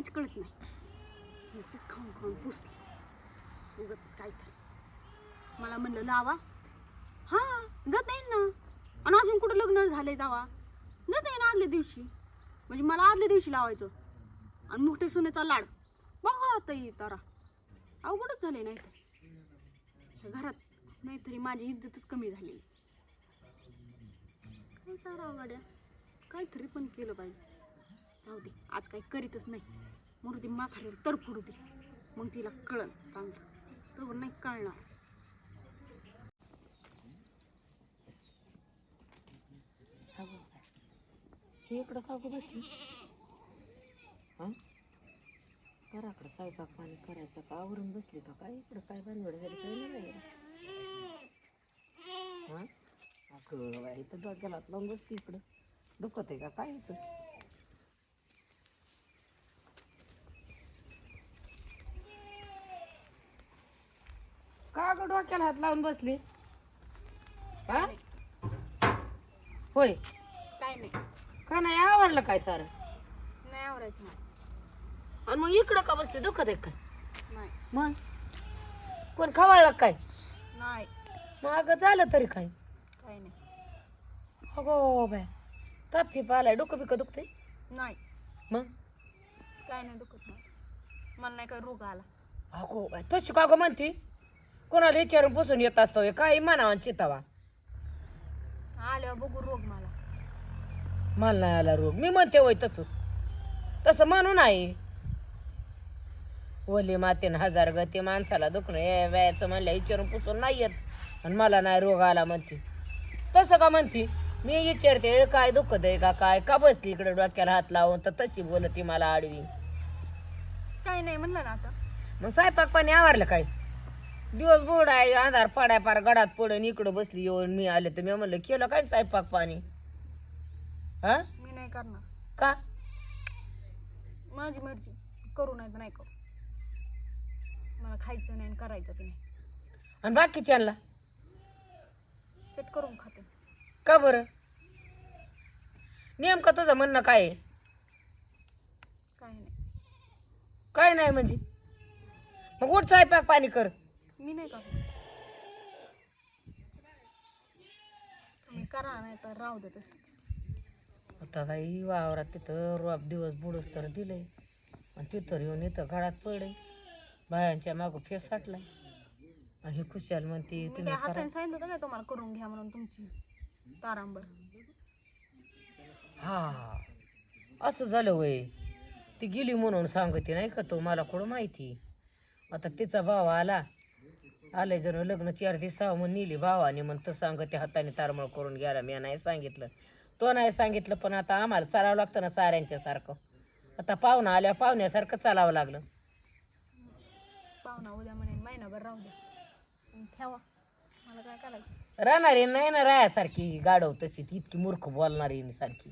काहीच कळत नाही. नुसतीच खाऊन खाऊन पुसली. उगच काय तर. मला म्हणलं लावा. हां जाता येईल ना. आणि अजून कुठं लग्न झालंय दावा? जाता येईल आदल्या दिवशी. म्हणजे मला आदल्या दिवशी लावायचं. आणि मोठे सोन्याचा लाड. बघा आता ये तारा. अवघडच झाले नाही तर घरात नाहीतरी माझी इज्जतच कमी झालेली. काय करावं गाड्या काहीतरी पण केलं पाहिजे. जाऊ दे आज काही करीतच नाही. म्हणून ती माखाडीला तर फोडू दे. मग तिला कळल चांगलं. तर नाही कळणार. हे इकडं का गं बसली. हां? घराकडं स्वयंपाक पाणी करायचं का? आवरून बसली का? काय इकडं काय बनवड झाली? काय नाही हां? अगं बाई तर डोक्याला लावून बसली इकडं. दुखत आहे का? काय इथं? का गं डोक्याला हात लावून बसली? हा? होय. काय नाही. का नाही आवडलं काय सारं? नाही आवरायचं मला. आणि मग इकडं का बसते दुखत आहे काय नाही. मग? कोण खवाळलं काय? नाही. मग अगं झालं तरी काय? काय नाही. अगो बाय तापी पालाय डोकं बिकं दुखते नाही. मग? काय नाही दुखत नाही मला नाही काय रोग आला. अगो बाय तशी का गं म्हणती? कोणाला विचारून पुसून येत असतो हे? काय म्हणावा चितावा? आल्यावर बघू रोग मला. मला नाही आला रोग. मी म्हणते होय तसं. तसं म्हणून आहे ओली मातेन हजार गती माणसाला दुखणं हे वयाचं म्हणलं विचारून पुसून नाही येत. आणि मला नाही रोग आला म्हणते. तसं का म्हणती? मी विचारते "ए, काय दुखत आहे का काय? का बसली इकडे डोक्याला हात लावून? तर तशी बोलती मला आडवी. काय नाही म्हणलं ना आता. मग स्वयंपाक पाणी आवरलं काय? दिवस बोर्ड आहे अंधार पाड्या पार गडात पडून इकडं बसली येऊन मी आले तर मी म्हणलं केलं काय स्वयंपाक पाणी? हा? मी नाही करणार. का? माझी मर्जी. करू नाही तर नाही करू. मला खायचं नाही आणि करायचं पण नाही. आणि बाकीच्यांना चट करून खाते. का बरं? नेमकं तुझं म्हणणं काय आहे? काय नाही. काय नाही म्हणजे? मग उठ स्वयंपाक पाणी कर. मी नाही तुम्ही करा नाही तर राहू दे तसंच. आता बाई वावरात तिथं रोप दिवस बुडूस तर दिलंय. आणि तिथं येऊन इथं घरात पडे बायांच्या मागं फेस साठलाय. आणि हे खुशाल म्हणते मी तुम्ही करा. हाताने सांगितलं होतं तुम्हाला करून घ्या म्हणून तुमची तारांबळ? हा. असं झालं वय. ती गेली म्हणून सांगते नाही का तो? मला कुठं माहिती? आता तिचा भाव आला. आलंय जण लग्न चार दिवस म्हणून नेली भावाने मग तर सांगते हाताने तारमळ करून गेला मी नाही सांगितलं. तो नाही सांगितलं पण आता आम्हाला चालावं लागतं ना साऱ्यांच्या सारखं आता पाहुणा आल्या पाहुण्यासारखं चालावं लागलं. पाहुणा उद्या म्हणेन महिनाभर राहू द्या आणि ठेवा. मला काय करायचं? राहणारी नाही ना रायासारखी गाडव तशी ती इतकी मूर्ख बोलणारी सारखी.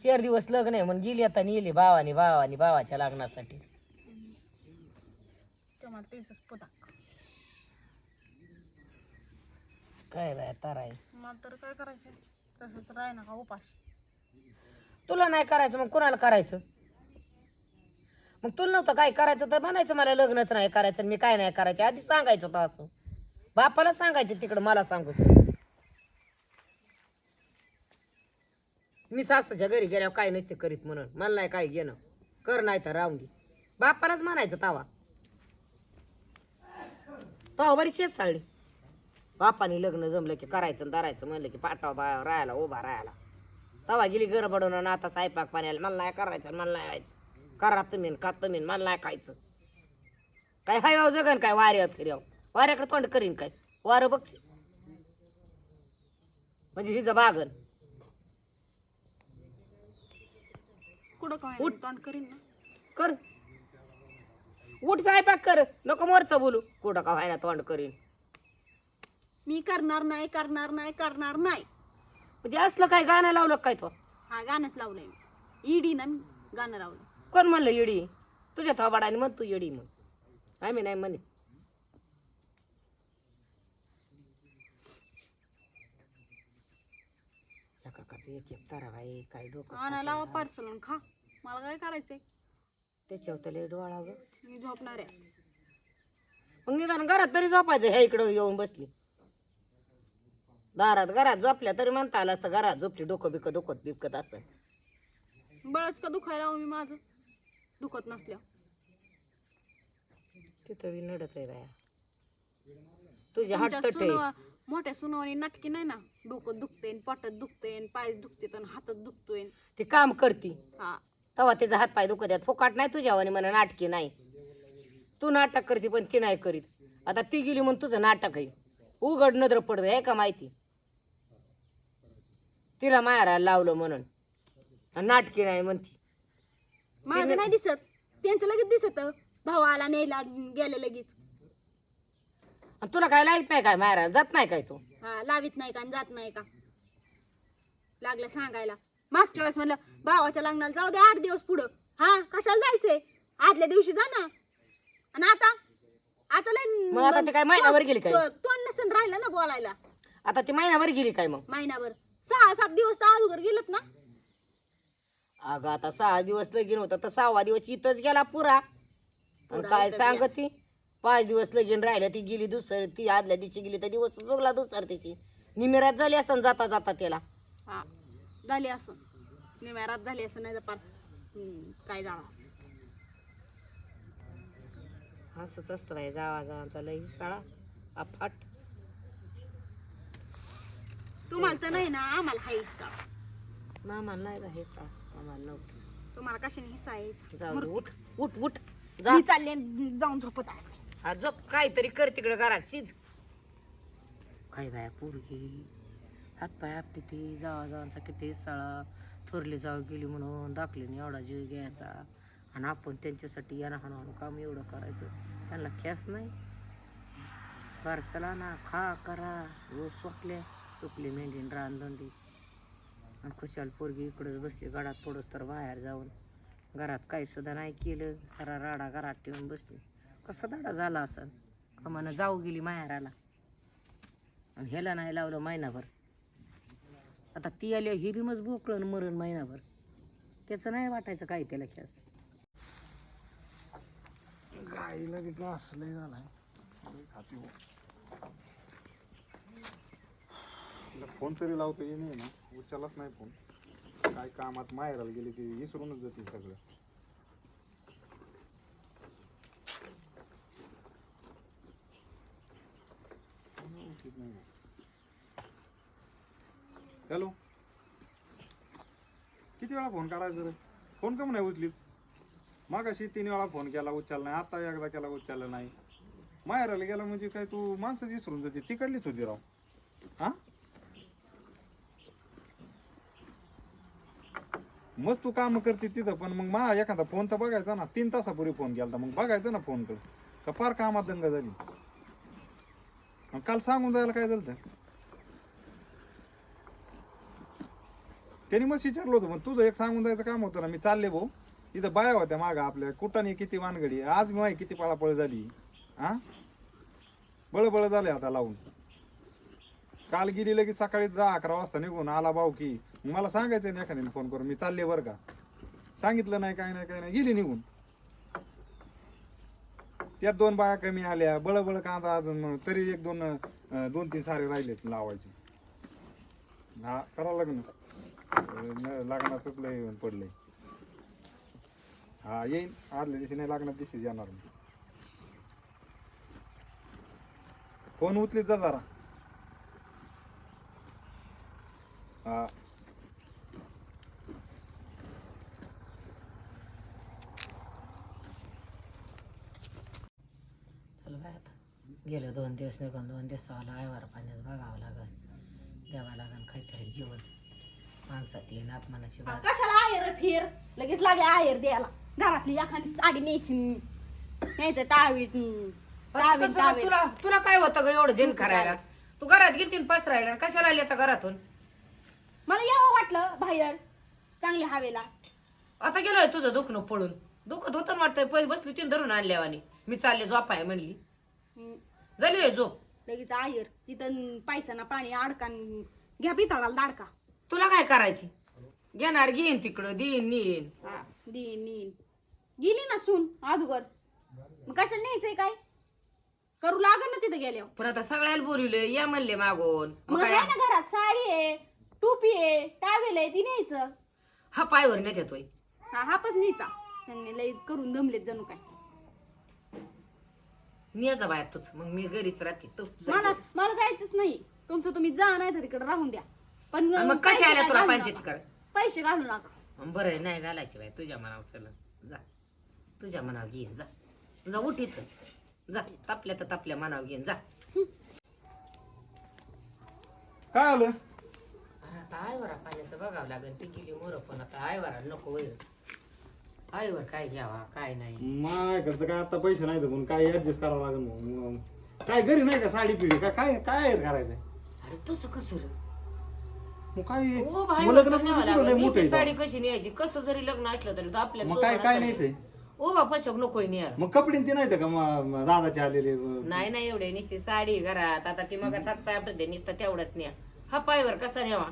चार दिवस लग्न आहे मग गेली आता नेली भावानी भावानी भावाच्या लग्नासाठी. तुम्हाला तेच पुता. काय बाय तारा आहे मला तर काय करायचं तसंच राह ना का उपाशी तुला नाही करायचं मग कुणाला करायचं? मग तुला नव्हतं काय करायचं तर म्हणायचं मला लग्नच नाही करायचं आणि मी काय नाही करायचं. आधी सांगायचं होतं असं. बापाला सांगायचं तिकडं मला सांगू. मी सासूच्या घरी गेल्यावर काय नसते करीत म्हणून. मला नाही काय घेणं. कर नाही तर राहून दे. बापालाच म्हणायचं तावा. तावा बरी शेत साळली. बापाने लग्न जमलं की करायचं धरायचं म्हणलं की पाठवा बा राहायला उभा राहायला. तवा गेली गरबडून आणि आता स्वयंपाक पाण्याला. मला नाही करायचं मला नाही व्हायचं. करा तुम्ही खा तुम्ही मला नाही खायचं. काय हाय वाव जगन काय वाऱ्या फिर्याव वाऱ्याकडे तोंड करीन काय? वारं बघ म्हणजे हिचं बागन. कुठं काय तोंड करीन ना? कर. उठ स्वयंपाक कर. नको मोरचं बोलू. कुठं का व्हायला तोंड करीन. मी करणार नाही करणार नाही करणार नाही. म्हणजे असलं काय गाणं लावलं काय तो? हा गाणंच लावलंय मी. इडी ना मी गाणं लावलं. कोण म्हणलं येडी तुझ्या थोबाडाने म्हण तू येडी मग आम्ही नाही म्हणे. एक एक तारा बाई काय डोकं आणा लावा पार्सल खा. मला काय करायचंय? त्याच्यावर तर लय डोळा ग मी झोपणार आहे. मग निदान घरात तरी झोपायचं ह्या इकडं येऊन बसली. दारात घरात झोपल्या तरी म्हणता आलं असतं घरात झोपली डोकं बिकं दुखत बिकत असं. बळच का दुखायला हवं मी माझं? दुखत नसल्या. तिथं बी नडत आहे बाया. तुझे तुमच्या हट्ट सुनवा मोठ्या सुनवानी नाटकी नाही ना? डोकं दुखते पोटात दुखते पाय दुखते आणि हातात दुखतोय ती काम करती. हा. तेव्हा तिचा हात पाय दुखत आहेत. फुकाट नाही तुझ्यावानी म्हणा नाटकी नाही. तू नाटक करते पण ती नाही करीत. आता ती गेली म्हणून तुझं नाटक आहे. उघड नजर पडत आहे का माहिती? तिला मारायला लावलं म्हणून. नाटकी नाही म्हणती. माझं नाही दिसत. त्यांचं लगेच दिसत. भाऊ आला नेला गेले लगेच. आणि तुला काय लाईत नाही काय? मारायला जात नाही काय तू? हा लावित नाही का आणि जात नाही का? लागलं सांगायला. मागच्या वेळेस म्हणलं भावाच्या लग्नाला जाऊ दे आठ दिवस पुढं. हा कशाला जायचंय? आदल्या दिवशी जा ना. आणि आता? आता लय मग आता ते काय महिनाभर गेली काय? तोंड नसन राहिलं ना बोलायला. आता ती महिनाभर गेली काय मग? महिनाभर. सहा सात दिवस तर अगोदर गेलत ना. अगं आता सहा दिवस लगीन होतं तर सहावा दिवस इथंच गेला पुरा. पण काय सांगती? पाच दिवस लगीन राहिलं ती गेली दुसर ती आदल्या दिवशी गेली तर दिवस जोगला दुसर तिची. निमिरात झाली असं जाता जाता त्याला हा झाली असं निम्यारात झाली असं नाही तर पार हम्म, काय झालं असं. असंच असतं बाई जावा जावांचा लई साळा अफाट तुम्हाला तर नाही ना आम्हाला हा हिस्सा. मामा नाही का हे साळ आम्हाला नव्हतं. तुम्हाला कशाने हिस्सा यायचा जाऊ दे, उठ उठ उठ. जा. मी चालले आणि जाऊन झोपत असते. हा झोप. काहीतरी कर तिकडं घरात शिज. काय बाया पोरगी? हातपाय आपली ती जावा जावांचा किती सळा. थोरली जाऊ गेली म्हणून दाखलीने एवढा जीव घ्यायचा. आणि आपण त्यांच्यासाठी यानं हाणून काम एवढं करायचं. त्यांना खेस नाही. चला ना खा करा. रोज सुकले सुकली मेंढीन रानदंडी आणि खुशाल पोरगी इकडंच बसली गडात पडोस तर बाहेर जाऊन. घरात काही सुद्धा नाही केलं सारा राडा घरात ठेवून बसली. कसा दाडा झाला असं का जाऊ गेली माहेराला. आणि ह्याला नाही लावलं महिनाभर. आता ती आली ही बी मज बोकळण मरण महिनाभर. त्याचं नाही वाटायचं काय त्याला खेळ गाईला बी त्रास लय झालाय लय खाती हो. तिला फोन तरी लावतो ये नाही ना. उचललाच नाही फोन. काय कामात माहेराला गेली ती विसरूनच जाते सगळं. हॅलो. किती वेळा फोन करायचा रे? फोन कम नाही उचलीत? मग अशी तीन वेळा फोन केला उचलला नाही. आता एकदा केला उचलला नाही. माहेराला गेला म्हणजे काय तू माणसं विसरून जाते. तिकडलीच होती राव. हा? मस्त तू काम करते तिथं पण मग मा एखादा फोन तर बघायचा ना तीन तासापूर्वी फोन केला मग बघायचा ना फोन कर का फार कामात दंग झाली. मग काल सांगून जायला काय झालं तर? त्यांनी मग विचारलं होतं मग तुझं एक सांगून जायचं काम होतं ना मी चालले भाऊ. इथं बाया होत्या मागं आपल्या कुटाने किती वानगडी. आज मी किती पळापळ झाली. हा बळबळ झाले आता लावून. काल गेली की सकाळी दहा अकरा वाजता निघून आला भाऊ की मला सांगायचं नाही एखाद्याने फोन करून. मी चालले बरं का? सांगितलं नाही काय नाही काय नाही. गेली निघून. त्यात दोन बाया कमी आल्या. बळबळ कांदा अजून तरी एक दोन दोन तीन सारे राहिलेत लावायचे. हा करावं लागणार लागणारच लय येऊन पडलंय. हा येईन. आदल्या दिवशी नाही लागणार दिवशी येणार फोन उचलीत जा जरा. हा. गेलं दोन दिवस निघून दोन दिवसाला आयवार पाण्यात बघावं लागन द्यावं लागन काहीतरी घेऊन. माणसात येईन अपमानाची बात कशाला आहेर फिर? लगेच लागे आहेर द्यायला. घरातली एखादी साडी न्यायची. न्यायचं टावीट तुला? तुला काय होतं ग एवढं जेन करायला? तू घरात गेलती न पसरायला कशाला आली आता घरातून? मला यावं वाटलं बाहेर चांगल्या हवेला. आता गेलोय तुझं दुखणं पळून दुखत होतं ना वाटतंय पैसे बसली तीन धरून आणल्यावानी. मी चालले झोपाय म्हणली. हम्म, झाली होय झोप? लगेच आहेर. तिथं पायसाना पाणी अडकान घ्या पितळाला दाडका. तुला काय करायची? घेणार घेईन तिकडं देईन नेईन. हा देईन नेईन. गेली ना सून अगोदर. मग कशाला न्यायचंय काय? करू लागल ना तिथं गेल्यावर. पण आता सगळ्याला बोलवले या म्हणले मागून. मग मग काय? आहे ना घरात साडी आहे टोपी आहे टावेल आहे ती न्यायचं. हा पायवर नेत येतोय हा हापच न्यायचा त्यांनी लई करून दमलेत जणू काय. नेजा बाया तूच. मग मी घरीच राहते. तू मला मला जायचंच नाही. तुमचं तुम्ही जा नाही तर इकडे राहून द्या. पण मग कशा पैसे आल्या काय तुला घालू पंचायती नका. कर पैसे घालू नका. बरं आहे, नाही घालायची बाय तुझ्या मनावर चल. जा. तुझ्या मनावर घेईन जा. जा उठ इथं. जा तापल्या तर तापल्या मनावर घेईन जा. काय आलं? अरे आता आयवरा पाण्याचं बघावं लागेल. ती गेली मोर पण आता आयवरा नको वैर आयवर काय घ्यावा काय नाही. माझ्याकडे तर काय आता पैसे नाही म्हणून काय ऍडजस्ट करावं लागेल. मग काय घरी नाही का साडी पिढी? काय काय काय करायचंय? अरे तसं कसं रे? मग काय ओ बाई, मग लग्न न्यावं कुठं लागेल. लय मोठं नुसती आहे साडी. कशी न्यायची? कसं जरी लग्न असलं तरी तो आपल्या मग काय काय न्यायचंय? ओ बापा शोक नकोय न्यायला मग कपडे ते नाही का दादाचे आलेले अं, नाही नाही एवढे. नुसती साडी घरात. आता ती मग सात पाय आपलं नुसतं तेवढंच न्या. हा पायवर कसा न्यावा?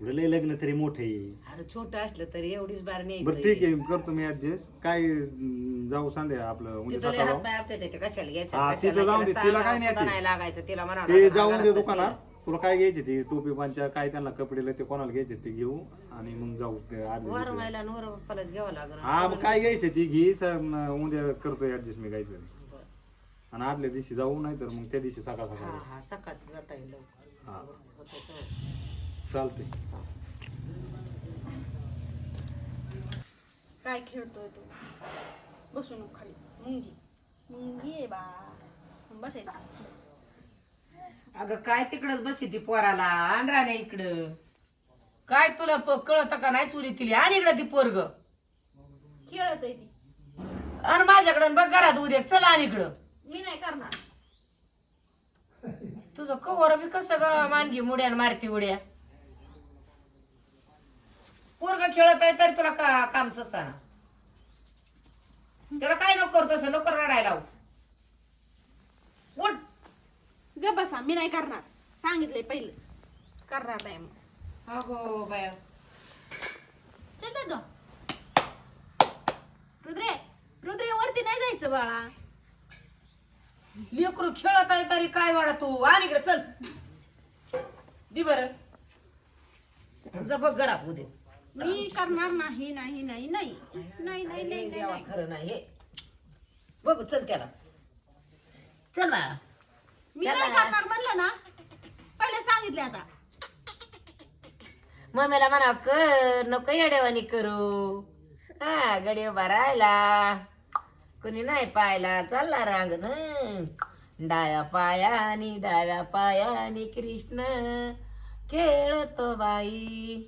एवढं लय लग्न तरी मोठे अरे छोटं असलं तरी एवढीच बार बरं ठीक आहे करतो मी ऍडजस्ट काय अं, जाऊ सांध्या आपलं म्हणजे तिथं लय सकाळ हात पाय आपले ते कशाला घ्यायचं? हा, कशाला तिथं जाऊन दे, घ्यायचं? तिला काय नाही सुद्धा ते. नाही लागायचं तिला म्हणा ते जाऊन दे दुकानात. तुला. काय घ्यायचे ते? टोपी पंचा काय त्यांना कपडे ते कोणाला घ्यायचे ते घेऊ आणि मग जाऊ ते आदल्या वर दिवशी. मायला नवर बाप्पालाच घ्यावं लागलं. हा मग काय घ्यायचे ती घे स- म- उद्या करतो ऍडजस्ट मी काहीतरी. आणि आदल्या दिवशी जाऊ नाही तर मग त्या दिवशी सकाळ हा सकाळ. हा सकाळचं जाता येईल लवकर. हा. चालतंय. काय खेळतोय तू? बसू नको खाली. मुंगी. मुंगी आहे बा. बसायचं. बस. अगं काय तिकडच बसी ती पोराला? आण राण्या इकडं. काय तुला प- कळतं का नाही चुरी तिली? आणि इकडं ती पोरग. खेळत आहे ती. आणि माझ्याकडं आणि बघ घरात उद्या. चला आणि इकडं. मी नाही करणार. तुझं कवर बी कसं ग? मानगी मुड्या मारती उड्या. पोरग खेळत आहे तरी तुला का काम ससाना. त्याला काय नको करू तसं? नको रडायला. उठ. ग बसा मी नाही करणार. सांगितलंय पहिलेच करणार नाही मग. अगो बाया. चल ना गं. रुद्रे रुद्रे वरती नाही जायचं बाळा. लेकरू खेळत आहे तरी काय वाडा तू? आणि इकडे चल. दि बर. जा बघ घरात उद्या. मी करणार नाही नाही नाही नाही. नाही नाही नाही देवा नाही. खरं नाही बघू चल त्याला. चल बाळा. मी नाही करणार म्हणलं ना पहिले सांगितलं आता. मम्मीला म्हणा कर नको येड्यावानी करू. हा गडे उभा राहिला. कुणी नाही पायला चालला रांग डाव्या पायानी डाव्या पायानी कृष्ण खेळतो बाई.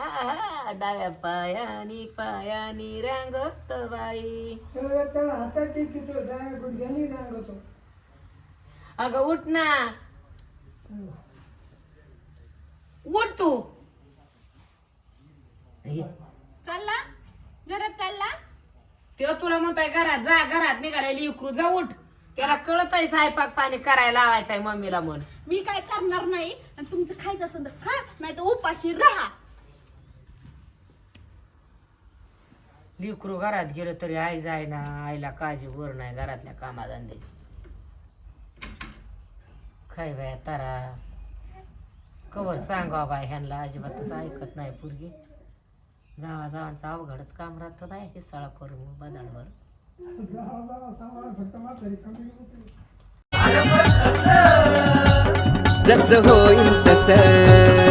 आ, डाव्या पायानी पायानी रांगतो बाई. अगं उठ ना. उठ तू. चालला? घरात चालला? तेव्हा तुला म्हणताय घरात जा घरात निघाला लिकरू जा उठ. त्याला कळत आहे स्वयंपाक पाणी करायला लावायचंय मम्मीला म्हण मी काय करणार नाही? आणि तुमचं खायचं असेल तर खा नाही तर उपाशी राहा. लिकरू घरात गेलो तरी आई जाय ना आईला काळजी वर नाही घरातल्या कामाधंद्याची. काय बाया तारा कवर सांगा बाय ह्यांना अजिबातच ऐकत नाही पूर्वी जावा जावांचं अवघडच काम राहतो नाही हे सळा करून बदलवर. जसं होईल तसं.